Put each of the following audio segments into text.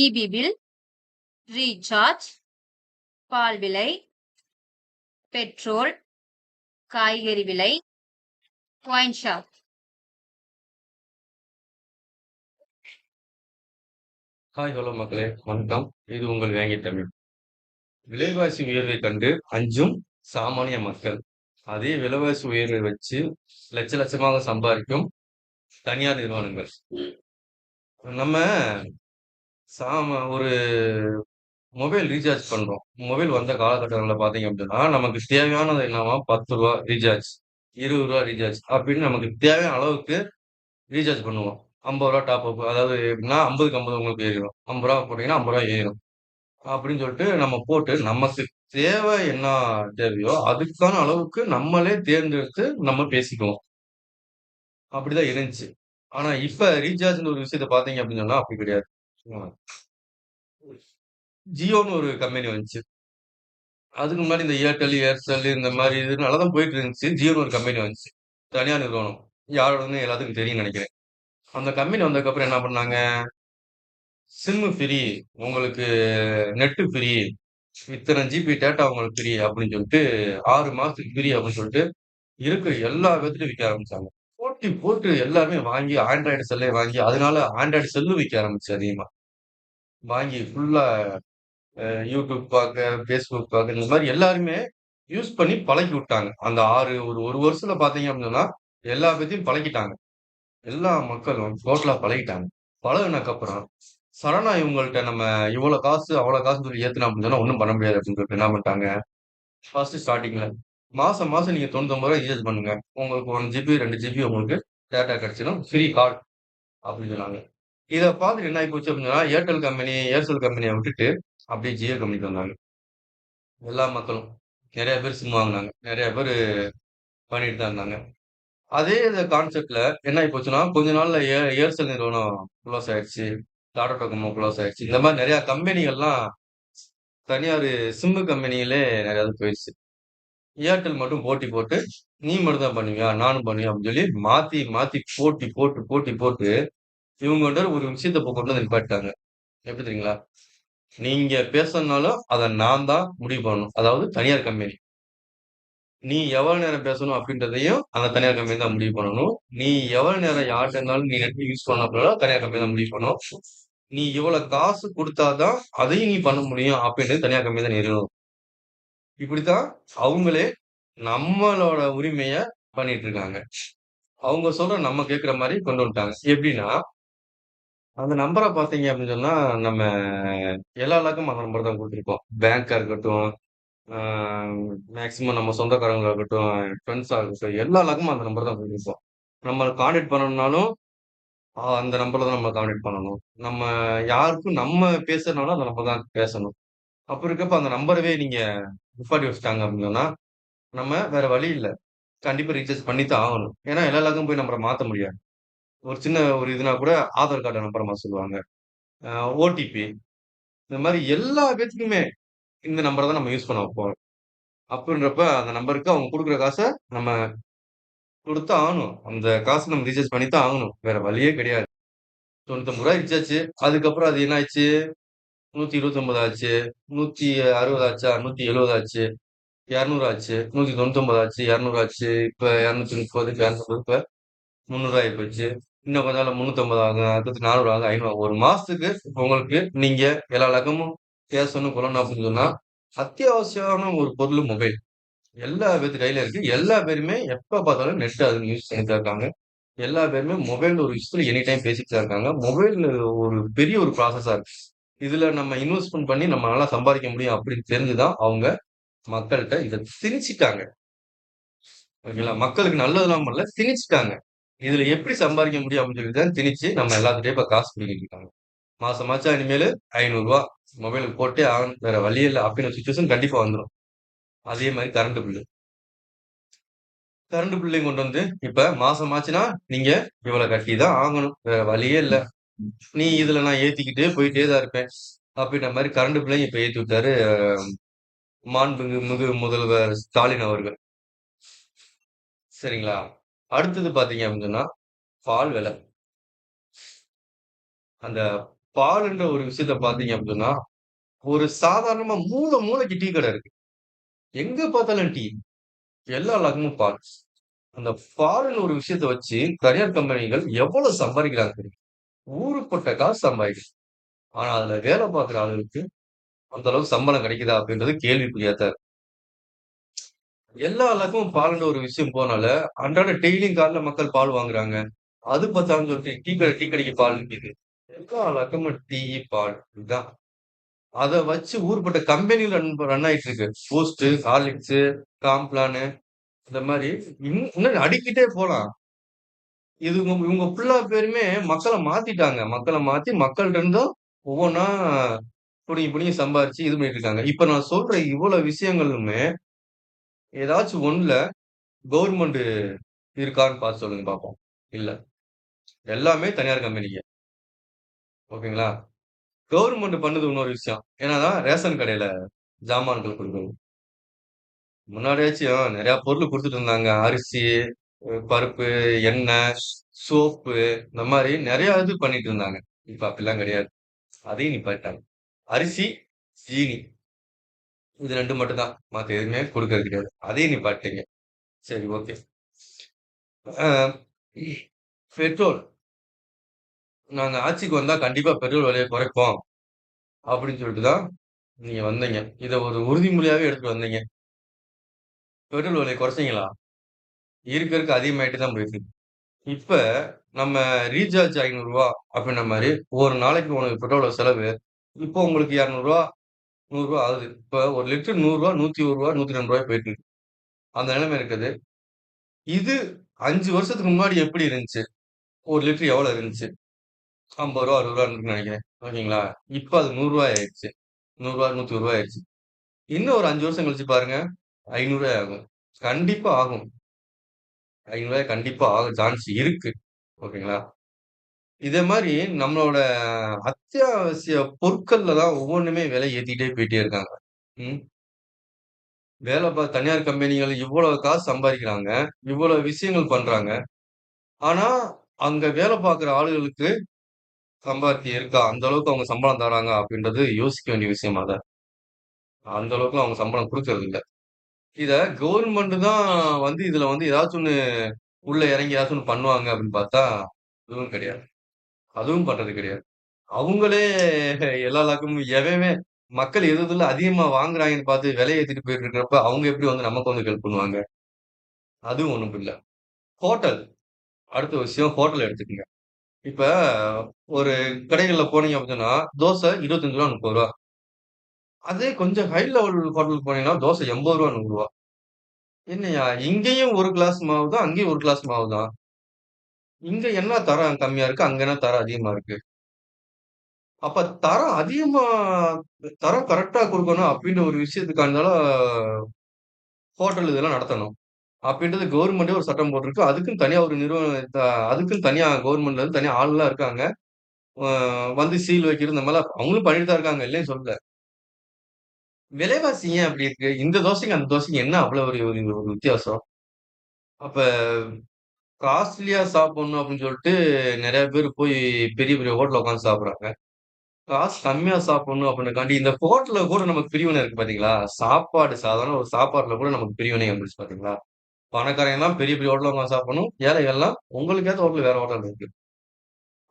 EB bill recharge பால் விலை petrol காய்கறி விலை ஒயின் ஷாப் ஹாய் ஹலோ மக்களே வணக்கம். இது உங்கள் வேங்கை தமிழ். விலைவாசி உயர்வை கண்டு அஞ்சும் சாமானிய மக்கள். அதே விலைவாசி உயர்வை வச்சு லட்ச லட்சமாக சம்பாதிக்கும் தனியார் நிறுவனங்கள். நம்ம சாம ஒரு மொபைல் ரீசார்ஜ் பண்றோம். மொபைல் வந்த காலகட்டங்களில் பார்த்தீங்க அப்படின்னா நமக்கு தேவையானது என்னவா? பத்து ரூபா ரீசார்ஜ் இருபது ரூபா ரீசார்ஜ் அப்படின்னு நமக்கு தேவையான அளவுக்கு ரீசார்ஜ் பண்ணுவோம். ஐம்பது ரூபா டாப் அப் அதாவது எப்படின்னா ஐம்பதுக்கு ஐம்பது உங்களுக்கு ஏறிடும். ஐம்பது ரூபா போட்டிங்கன்னா ஐம்பது ரூபா ஏறிடும். அப்படின்னு சொல்லிட்டு நம்ம போட்டு நமக்கு தேவை என்ன தேவையோ அதுக்கான அளவுக்கு நம்மளே தேர்ந்தெடுத்து நம்ம பேசிக்குவோம். அப்படிதான் இருந்துச்சு. ஆனா இப்ப ரீசார்ஜ்னு ஒரு விஷயத்த பாத்தீங்க அப்படின்னு சொன்னா அப்படி கிடையாது. ஜியோன்னு ஒரு கம்பெனி வந்துச்சு. அதுக்கு முன்னாடி இந்த ஏர்டெல் ஏர்செல் இந்த மாதிரி இது நல்லாதான் போயிட்டு இருந்துச்சு ஜியோன்னு ஒரு கம்பெனி வந்துச்சு. தனியார் நிறுவனம். யாரோடன்னு எல்லாத்துக்கும் தெரியும் நினைக்கிறேன். அந்த கம்பெனி வந்ததுக்கப்புறம் என்ன பண்ணாங்க? சிம்மு ஃப்ரீ உங்களுக்கு நெட்டு ஃப்ரீ இத்தனை ஜிபி டேட்டா உங்களுக்கு ஃப்ரீ அப்படின்னு சொல்லிட்டு ஆறு மாசத்துக்கு ஃப்ரீ அப்படின்னு சொல்லிட்டு இருக்கிற எல்லா விதத்துலையும் விற்க ஆரம்பிச்சாங்க. போட்டு எல்லாருமே வாங்கி ஆண்ட்ராய்டு செல்லே வாங்கி அதனால ஆண்ட்ராய்டு செல்லு விற்க ஆரம்பிச்சு அதிகமா. வாங்கி ஃபுல்லா யூடியூப் பார்க்க ஃபேஸ்புக் பார்க்க இந்த மாதிரி எல்லாருமே யூஸ் பண்ணி பழக்கி விட்டாங்க. அந்த ஆறு ஒரு ஒரு வருஷத்துல பாத்தீங்க அப்படின்னா எல்லா பத்தியும் பழகிட்டாங்க எல்லா மக்களும் டோட்டலா பழகிட்டாங்க. பழகுனதுக்கு அப்புறம் சடனா இவங்கள்ட்ட நம்ம இவ்வளவு காசு அவ்வளவு காசு சொல்லி ஏத்தணும் அப்படின்னு சொன்னா ஒன்றும் பண்ண முடியாது அப்படின்னு சொல்லிட்டு என்ன பண்ணிட்டாங்க? ஃபர்ஸ்ட் ஸ்டார்டிங்ல மாசம் மாசம் நீங்க தொண்ணூத்தொம்பது ரூபாய் ரீசார்ஜ் பண்ணுங்க. உங்களுக்கு ஒன் ஜிபி ரெண்டு ஜிபி உங்களுக்கு டேட்டா கிடைச்சிடும். ஃப்ரீ கார்டு அப்படின்னு சொன்னாங்க. இதை பார்த்துட்டு என்ன ஆகி போச்சு அப்படின்னா ஏர்டெல் கம்பெனி ஏர்செல் கம்பெனியை விட்டுட்டு அப்படியே ஜியோ கம்பெனிக்கு வந்தாங்க. எல்லா மக்களும். நிறைய பேர் சிம் வாங்கினாங்க. நிறைய பேர் பண்ணிட்டு தான் இருந்தாங்க. அதே கான்செப்ட்ல என்ன ஆகி போச்சுன்னா கொஞ்ச நாள்ல ஏ ஏர்செல் நிறுவனம் க்ளோஸ் ஆயிடுச்சு. டாடா டோகமோ க்ளோஸ் ஆயிடுச்சு. இந்த மாதிரி நிறைய கம்பெனிகள்லாம் தனியார் சிம்மு கம்பெனிகளே நிறைய போயிடுச்சு. ஏர்டெல் மட்டும் போட்டி போட்டு நீ மட்டும் தான் பண்ணுவியா நானும் பண்ணுவேன் அப்படின்னு சொல்லி மாத்தி மாத்தி போட்டி போட்டு போட்டி போட்டு இவங்க வந்து ஒரு விஷயத்த இப்போ கொண்டு வந்து நிப்பாட்டாங்க எப்படி தெரியுங்களா? நீங்க பேசணும்னாலும் அதை நான் தான் முடிவு பண்ணணும். அதாவது தனியார் கம்பெனி. நீ எவ்வளவு நேரம் பேசணும் அப்படின்றதையும் அந்த தனியார் கம்பெனி தான் முடிவு பண்ணணும். நீ எவ்வளவு நேரம் யார்கிட்ட இருந்தாலும் நீ நெட் யூஸ் பண்ண அப்படின்னா தனியார் கம்பெனி தான் முடிவு பண்ணணும். நீ இவ்வளவு காசு கொடுத்தாதான் அதையும் நீ பண்ண முடியும் அப்படின்றது தனியார் கம்பெனி தான் நிறுவனம் இப்படித்தான் அவங்களே நம்மளோட உரிமைய பண்ணிட்டு இருக்காங்க அவங்க சொல்ற நம்ம கேட்கிற மாதிரி கொண்டு வந்துட்டாங்க. எப்படின்னா அந்த நம்பரை பார்த்தீங்க அப்படின்னு சொன்னா நம்ம எல்லா எல்லாருக்கும் அந்த நம்பர் தான் கொடுத்துருப்போம். பேங்க்கா இருக்கட்டும் மேக்சிமம் நம்ம சொந்தக்காரங்களா இருக்கட்டும் ஃப்ரெண்ட்ஸா இருக்கட்டும் எல்லா எல்லாருக்கும் அந்த நம்பர் தான் கொடுத்துருப்போம். நம்ம கான்டாக்ட் பண்ணணும்னாலும் அந்த நம்பர்ல தான் நம்ம கான்டாக்ட் பண்ணணும். நம்ம யாருக்கும் நம்ம பேசுறதுனாலும் அந்த நம்பர் தான் பேசணும். அப்ப இருக்கப்ப அந்த நம்பரவே நீங்க நிப்பாட்டி வச்சுட்டாங்க அப்படின்னு சொன்னா நம்ம வேற வழி இல்ல. கண்டிப்பா ரீசார்ஜ் பண்ணி தான் ஆகணும். ஏன்னா எல்லா எல்லாருக்கும் போய் நம்பரை மாத்த முடியாது. ஒரு சின்ன ஒரு இதுனா கூட ஆதார் கார்டு நம்பரை மாத்த சொல்லுவாங்க. ஓடிபி இந்த மாதிரி எல்லா பேத்துக்குமே இந்த நம்பரை தான் நம்ம யூஸ் பண்ண வைப்போம். அப்படின்றப்ப அந்த நம்பருக்கு அவங்க கொடுக்குற காசை நம்ம கொடுத்து ஆகணும். அந்த காசை நம்ம ரீசார்ஜ் பண்ணி தான் ஆகணும். வேற வழியே கிடையாது. தொண்ணூத்தொம்பது ரூபாய் ரீசார்ஜ் அதுக்கப்புறம் அது என்ன ஆச்சு நூத்தி இருபத்தி ஆச்சு நூத்தி அறுபது ஆச்சா நூத்தி எழுபது ஆச்சு இரநூறு ஆச்சு நூத்தி தொண்ணூத்தி ஆச்சு இரநூறு ஆச்சு இப்ப இரநூத்தி முப்பது இரநூத்தி இப்ப முந்நூறு ஆகி போச்சு இன்னும் கொஞ்ச நாள் முந்நூத்தம்பது ஆகும் அடுத்து நானூறு ஆகும் ஐநூறு ஒரு மாசத்துக்கு உங்களுக்கு நீங்க எல்லா லகமும் பேசணும் கொள்ளணும் அப்படின்னு சொன்னா அத்தியாவசியமான ஒரு பொருள் மொபைல். எல்லா பேர்த்து கையில இருக்கு. எல்லா பேருமே எப்ப பார்த்தாலும் நெட் அது யூஸ் பண்ணிட்டு இருக்காங்க. எல்லா பேருமே மொபைல் ஒரு விஷயத்துல எனி டைம் பேசிட்டு தான் இருக்காங்க. மொபைல் ஒரு பெரிய ஒரு ப்ராசஸா இருக்கு இதுல நம்ம இன்வெஸ்ட்மெண்ட் பண்ணி நம்மளால சம்பாதிக்க முடியும் அப்படின்னு தெரிஞ்சுதான் அவங்க மக்கள்கிட்ட இதை திணிச்சிட்டாங்க. ஓகேங்களா? மக்களுக்கு நல்லதெல்லாம் பண்ணல திணிச்சிட்டாங்க. இதுல எப்படி சம்பாதிக்க முடியும் அப்படின்னு சொல்லி தான் திணிச்சு நம்ம எல்லாத்துட்டையும் இப்ப காசு பிடிக்கிட்டு இருக்காங்க. மாசம் மாசம் இனிமேல் ஐநூறுரூவா மொபைலுக்கு போட்டே ஆகணும் வேற வழியே இல்லை அப்படின்னு சுச்சுவேஷன் கண்டிப்பா வந்துடும் அதே மாதிரி கரண்ட் பில்லு கரண்ட் பில்லையும் கொண்டு வந்து இப்ப மாசம் ஆச்சுன்னா நீங்க இவ்வளவு கட்டி தான் ஆகணும். வேற வழியே இல்லை. நீ இதுல நான் ஏத்திக்கிட்டே போயிட்டே தான் இருப்பேன் அப்படின்ற மாதிரி கரண்ட் பிள்ளையும் இப்ப ஏத்தி விட்டாரு மாண்புமிகு மிகு முதல்வர் ஸ்டாலின் அவர்கள் சரிங்களா அடுத்தது பாத்தீங்க அப்படின்னு சொன்னா பால் விலை அந்த பால்ன்ற ஒரு விஷயத்த பாத்தீங்க அப்படின்னா ஒரு சாதாரணமா மூல மூளைக்கு டீ கடை இருக்கு. எங்க பார்த்தாலும் டீ. எல்லா ரகமும் பால். அந்த பால்ன்ற ஒரு விஷயத்த வச்சு தனியார் கம்பெனிகள் எவ்வளவு சம்பாதிக்கிறாங்க ஊருப்பட்ட காசு சம்பாதிக்கும் ஆனா, அதுல வேலை பார்க்குற ஆளுகளுக்கு அந்த அளவுக்கு சம்பளம் கிடைக்குதா? அப்படின்றது கேள்விக்குரியா தான் எல்லா அளவுக்கும் பால்ன்ற ஒரு விஷயம் போனால, அன்றாட டெய்லியும் காலைல மக்கள் பால் வாங்குறாங்க. அது பார்த்தாலும் சொல்லிட்டு டீ கடை டீ கடைக்கு பால் விக்குது. எல்லா ரகமும் டீ, பால் இதுதான். அத வச்சு ஊர்பட்ட கம்பெனி ரன் ரன் ஆயிட்டு இருக்கு. பூஸ்ட், ஹார்லிக்ஸ், காம்ப்ளானு இந்த மாதிரி இன் இன்னும் அடிக்கிட்டே போலாம். இது இவங்க ஃபுல்லா பேருமே மக்களை மாத்திட்டாங்க. மக்களை மாத்தி மக்கள்கிட்ட இருந்தும் ஒவ்வொன்னா புடுங்கி, புடுங்கி சம்பாரிச்சு இது பண்ணிட்டு இருக்காங்க. இப்ப நான் சொல்ற இவ்வளவு விஷயங்களுமே ஏதாச்சும் ஒண்ணுல கவர்மெண்ட் இருக்கான்னு பார்த்து சொல்லுங்க பார்ப்போம். இல்ல. எல்லாமே தனியார் கம்பெனிங்க. ஓகேங்களா? கவர்மெண்ட் பண்ணது இன்னொரு விஷயம். என்னன்னா ரேஷன் கடையில ஜாமான்கள் கொடுக்கணும் முன்னாடியாச்சும் நிறைய பொருள் கொடுத்துட்டு இருந்தாங்க. அரிசி, பருப்பு, எண்ணெய், சோப்பு இந்த மாதிரி நிறைய இது பண்ணிட்டு இருந்தாங்க. இப்ப அப்படிலாம் கிடையாது. அதையும் நிப்பாட்டாங்க அரிசி, சீனி இது ரெண்டு மட்டும் தான். எதுவுமே கொடுக்கறது கிடையாது. அதையும் நிப்பாட்டீங்க சரி ஓகே. பெட்ரோல். நாங்க ஆட்சிக்கு வந்தா கண்டிப்பா பெட்ரோல் விலையை குறைப்போம். அப்படின்னு சொல்லிட்டு தான் நீங்க வந்தீங்க. இதை ஒரு உறுதிமொழியாவே எடுத்துட்டு வந்தீங்க. பெட்ரோல் விலையை குறைச்சிங்களா இருக்க இருக்க அதிகமாயிட்டு தான் போயிருக்கு இப்ப நம்ம ரீசார்ஜ் ரூ. 500 அப்படின்ன ஒரு நாளைக்கு உனக்கு பெட்ரோல் செலவு, இப்போ உங்களுக்கு இரநூறுவா நூறுரூவா ஆகுது. இப்போ ஒரு லிட்டர் ரூ. 100 ரூ. 101 ரூ. 102 போயிட்டு இருக்கு. அந்த நிலைமை இருக்குது. இது அஞ்சு வருஷத்துக்கு முன்னாடி எப்படி இருந்துச்சு? ஒரு லிட்டர் எவ்வளோ இருந்துச்சு? ஐம்பது ரூபா அறுபது ரூபான்னு நினைக்கிறேன் ஓகேங்களா? இப்போ அது ரூ. 100 ஆயிருச்சு. ரூ. 100 ரூ. 101 ஆயிருச்சு. இன்னும் ஒரு அஞ்சு வருஷம் கழிச்சு பாருங்க. ரூ. 500 ஆகும். கண்டிப்பாக ஆகும். ரூ. 500 கண்டிப்பா ஆக சான்ஸ் இருக்கு. ஓகேங்களா? இதே மாரி நம்மளோட அத்தியாவசிய பொருட்கள்ல தான் ஒவ்வொன்னுமே விலை ஏத்திட்டே போயிட்டே இருக்காங்க. ம். வேலை பா தனியார் கம்பெனிகள் இவ்வளவு காசு சம்பாரிக்கிறாங்க. இவ்வளவு விஷயங்கள் பண்றாங்க. ஆனா, அங்க வேலை பார்க்குற ஆளுகளுக்கு சம்பாத்தியம் இருக்கா? அந்த அளவுக்கு அவங்க சம்பளம் தராங்க அப்படின்றது யோசிக்க வேண்டிய விஷயமா தான் அந்த அளவுக்குலாம் அவங்க சம்பளம் குடுக்கறது இத கவர்மெண்ட் தான் வந்து இதுல வந்து ஏதாச்சும் ஒண்ணு உள்ள இறங்கி ஏதாச்சும் ஒண்ணு பண்ணுவாங்க அப்படின்னு பார்த்தா, அதுவும் கிடையாது. அதுவும் பண்றது கிடையாது. அவங்களே எல்லா லாக்கமும் எவன் மக்கள் எது எதுல அதிகமா வாங்குறாங்கன்னு பார்த்து விலைய ஏத்திட்டு போயிட்டு இருக்கிறப்ப, அவங்க எப்படி வந்து நமக்கு வந்து ஹெல்ப் பண்ணுவாங்க? அதுவும் ஒண்ணும் இல்ல. ஹோட்டல். அடுத்த விஷயம் ஹோட்டல் எடுத்துக்கங்க. இப்ப ஒரு கடைகள்ல போனீங்க அப்படின்னா, தோசை ரூ. 25 ரூ. 30 அதே கொஞ்சம் ஹை லெவல் ஹோட்டலுக்கு போனீங்கன்னா, தோசை எண்பது ரூபா நூறு ரூபா என்னய்யா இங்கேயும் ஒரு கிளாஸ் மாவு தான், அங்கேயும் ஒரு கிளாஸ் மாவு தான். இங்க என்ன தரம் கம்மியா இருக்கு? அங்க என்ன தரம் அதிகமா இருக்கு? அப்ப தரம் அதிகமா தரம் கரெக்டா கொடுக்கணும் அப்படின்ற ஒரு விஷயத்துக்கானால ஹோட்டல் இதெல்லாம் நடத்தணும். அப்படின்றது கவர்மெண்ட்டே ஒரு சட்டம் போட்டிருக்கு. அதுக்குன்னு தனியா ஒரு நிறுவனம் த அதுக்குன்னு தனியா கவர்மெண்ட்ல இருந்து தனியா ஆள்லாம் இருக்காங்க. வந்து சீல் வைக்கிறது இந்த மாதிரிலாம் அவங்களும் பண்ணிட்டு தான் இருக்காங்க. இல்லைன்னு சொல்லல. விலைவாசி ஏன் அப்படி இருக்கு? இந்த தோசைக்கும், அந்த தோசைக்கும் என்ன அவ்வளவு ஒரு ஒரு ஒரு வித்தியாசம்? அப்ப காஸ்ட்லியா சாப்பிடணும் அப்படின்னு சொல்லிட்டு நெறைய பேர் போய் பெரிய பெரிய ஹோட்டல்ல உட்காந்து சாப்பிடுறாங்க. காசு கம்மியா சாப்பிடணும் அப்படின்றதுக்காண்டி இந்த ஹோட்டல்ல கூட நமக்கு பிரிவினை இருக்கு பார்த்தீங்களா? சாப்பாடு சாதாரண ஒரு சாப்பாட்டுல கூட நமக்கு பிரிவினை வந்துருச்சு பார்த்தீங்களா? பணக்காரங்கலாம் பெரிய பெரிய ஹோட்டல்ல உட்காந்து சாப்பிடணும். ஏழைகள்லாம் உங்களுக்கு ஏத்த ஹோட்டல் வேற ஹோட்டல் இருக்கு.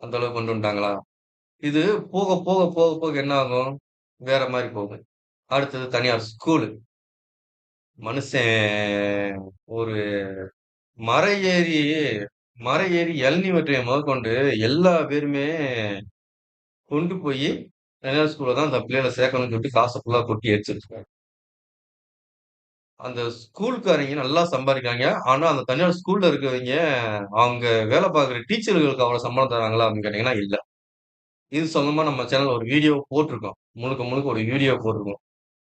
அந்த அளவுக்கு கொண்டு வந்துட்டாங்களா? இது போக, போக, போக, போக என்ன ஆகும்? வேற மாரி போகும். அடுத்தது தனியார் ஸ்கூலு. மனுஷன் ஒரு மர ஏறி மர ஏறி இளநீ வெட்டுறவன் முதற்கொண்டு எல்லா பேருமே கொண்டு போய் தனியார் ஸ்கூலில் தான் அந்த பிள்ளைகள சேர்க்கணும்னு சொல்லிட்டு காசை ஃபுல்லாக கொட்டி எரிச்சுருக்காங்க. அந்த ஸ்கூல்காரங்க நல்லா சம்பாதிக்கிறாங்க ஆனால் அந்த தனியார் ஸ்கூலில் இருக்கிறவைங்க, அவங்க வேலை பார்க்குற டீச்சர்களுக்கு அவ்வளோ சம்பளம் தராங்களா அப்படின்னு கேட்டீங்கன்னா, இல்லை இது சொந்தமாக நம்ம சேனலில் ஒரு வீடியோ போட்டிருக்கோம். முழுக்க, முழுக்க ஒரு வீடியோ போட்டிருக்கோம்.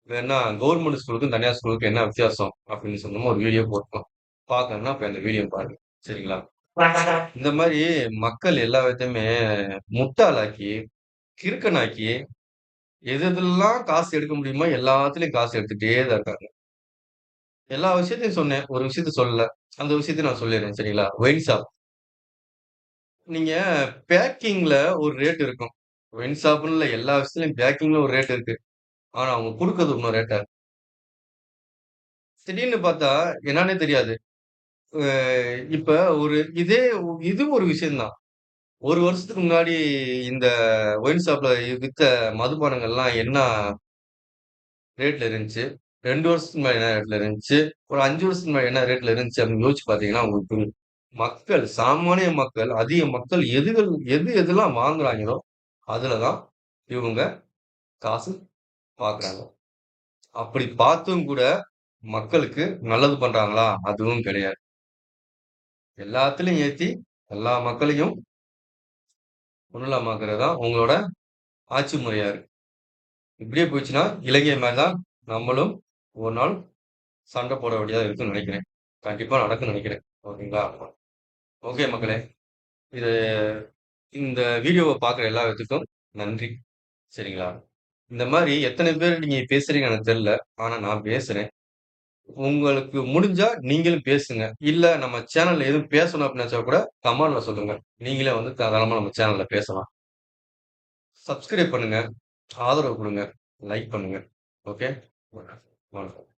வேணா கவர்மெண்ட் ஸ்கூலுக்கும், தனியார் ஸ்கூலுக்கும் என்ன வித்தியாசம் அப்படின்னு சொன்னோம் ஒரு வீடியோ போட்டோம் பார்க்கணும்னா போய் அந்த வீடியோ பாருங்க. சரிங்களா? இந்த மாதிரி மக்கள் எல்லா விதத்தையுமே முட்டாளாக்கி, கிறுக்கனாக்கி, எது எதெல்லாம் காசு எடுக்க முடியுமோ எல்லாத்துலயும் காசு எடுத்துட்டே தான் இருக்காங்க. எல்லா விஷயத்தையும் சொன்னேன். ஒரு விஷயத்த சொல்லல. அந்த விஷயத்த நான் சொல்லிடுறேன் சரிங்களா? Wine shop. நீங்க பேக்கிங்ல ஒரு ரேட் இருக்கும். ஒயின் ஷாப்னு இல்ல எல்லா விஷயத்துலயும் பேக்கிங்ல ஒரு ரேட் இருக்கு. ஆனா அவங்க குடுக்குறது இன்னும் ரேட்டா திடீர்னு பார்த்தா என்னான்னே தெரியாது. அ இப்ப ஒரு இதே இது ஒரு விஷயம் தான். 1 வருஷத்துக்கு முன்னாடி இந்த ஒயின் ஷாப்ல வித்த மதுபானங்கள்லாம் என்ன ரேட்ல இருந்துச்சு. 2 வருஷத்துக்கு முன்னாடி என்ன ரேட்ல இருந்துச்சு. ஒரு 5 வருஷத்துக்கு முன்னாடி என்ன ரேட்ல இருந்துச்சு அப்படின்னு யோசிச்சு பார்த்தீங்கன்னா, உங்களுக்கு புரியும். மக்கள் சாமானிய மக்கள், அதிக மக்கள் எதுகள் எது எதெல்லாம் வாங்குறாங்களோ, அதுல தான் இவங்க காசு பார்க்குறாங்க. அப்படி பார்த்தும் கூட மக்களுக்கு நல்லது பண்றாங்களா? அதுவும் கிடையாது. எல்லாத்துலயும் ஏத்தி எல்லா மக்களையும் ஒண்ணும் தான் உங்களோட ஆட்சி முறையா இருக்கு. இப்படியே போயிடுச்சுன்னா இலங்கை மாரி தான் நம்மளும் ஒரு நாள் சண்டை போட வேண்டியதா இருக்குன்னு நினைக்கிறேன் கண்டிப்பா நடக்கும்னு நினைக்கிறேன் ஓகேங்களா? ஓகே மக்களே. இது இந்த வீடியோவை பார்க்குற எல்லா விதத்துக்கும் நன்றி. சரிங்களா? இந்த மாதிரி எத்தனை பேர் நீங்க பேசுறீங்க எனக்கு தெரியல. ஆனா நான் பேசுறேன். உங்களுக்கு முடிஞ்சா நீங்களும் பேசுங்க. இல்ல நம்ம சேனல்ல எதுவும் பேசணும் அப்படின்னு நெனச்சா கூட கமெண்ட்ல சொல்லுங்க. நீங்களே வந்து தாராளமா நம்ம சேனல்ல பேசலாம். சப்ஸ்கிரைப் பண்ணுங்க. ஆதரவு குடுங்க. லைக் பண்ணுங்க. ஓகே. வணக்கம்.